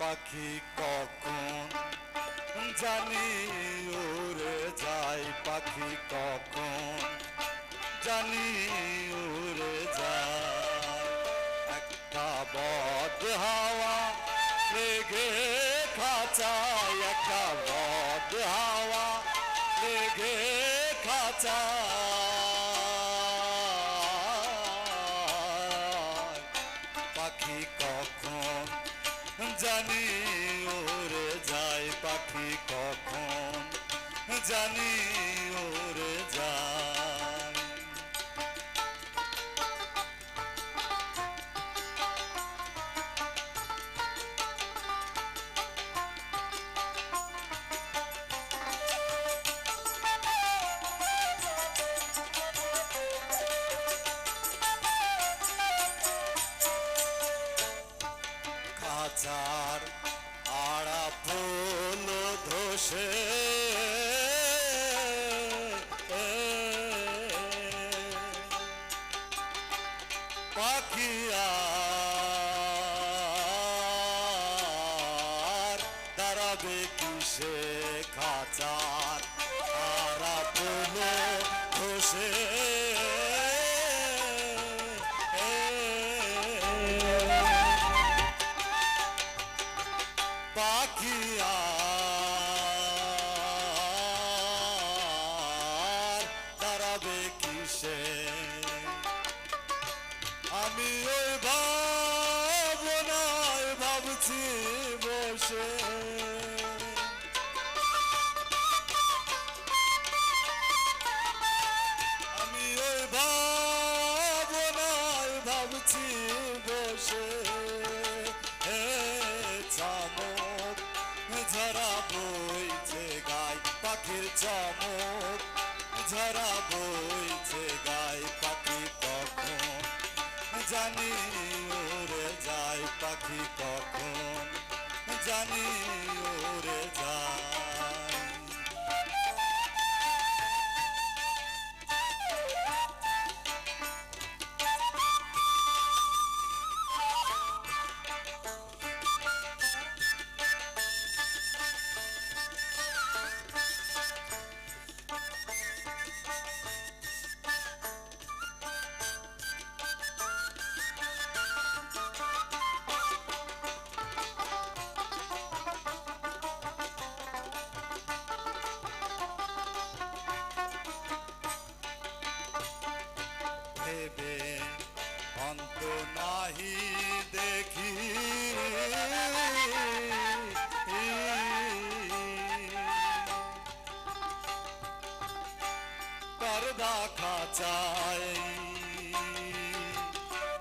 পাখি কখন জানি উড়ে যায় পাখি কখন জানি উড়ে যায়। একটা বদ হাওয়া জানি ওরে যায়। খাঁচার আড়া ফুল ধসে দাঁড়াবে কিসে খাঁচার আর দাঁড়াবে কিসে? আমি ওই ভাবনায় ভাবছি বসে। বইছে গায় পাখির চমক। ঝরা বইছে গায় পাখি কখন জানি ওরে যায় পাখি কখন জানি ওরে যায় নাহি দেখি। করবা খাচাই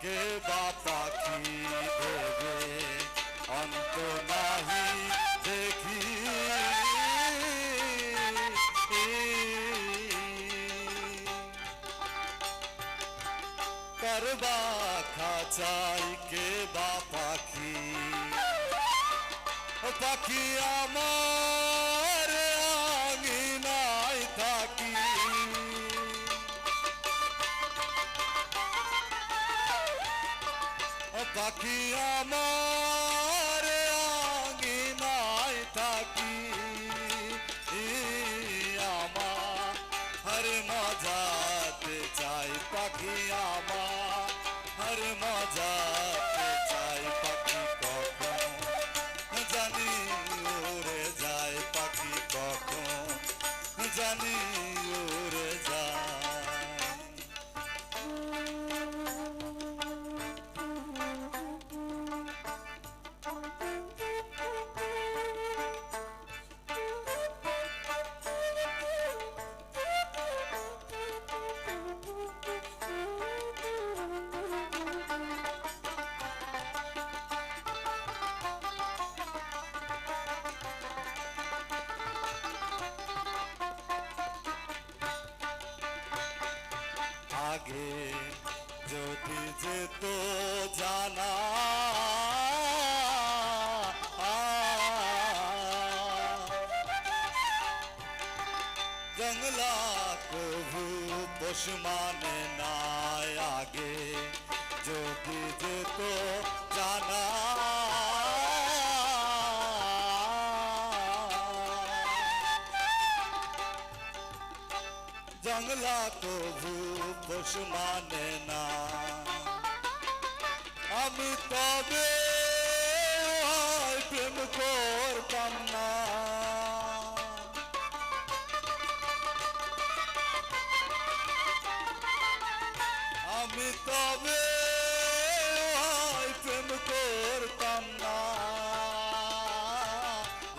কে বা পাখি ভেবে অন্ত নাহি দেখি। করবা খাচাই কে বা পাখি? পাখি আমার আঙিনায় থাকি। পাখি আমার আঙিনায় থাকি। আমার মজাতে চাই পাখি আমার। হর মজাতে ভোলা প্রভু পোষ মানে না আগে। যদি যেত জানা। জঙ্গলা প্রভু পোষ মানে না আমি তবে প্রেম করতাম। তবে প্রেম করতাম না।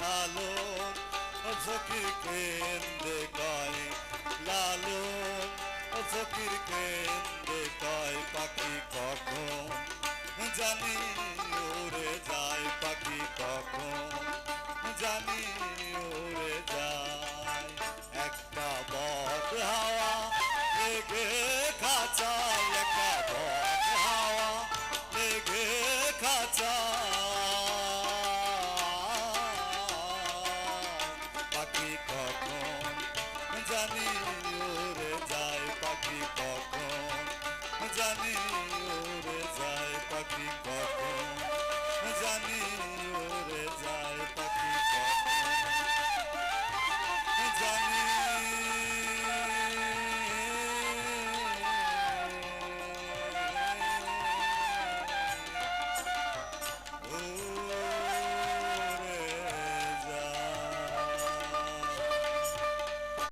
লালন ফকির কেন্দ্রে কয়, লালন ফকির কেন্দ্রে কয় পাখি কখন? জানি উড়ে যায় পাখি কখন?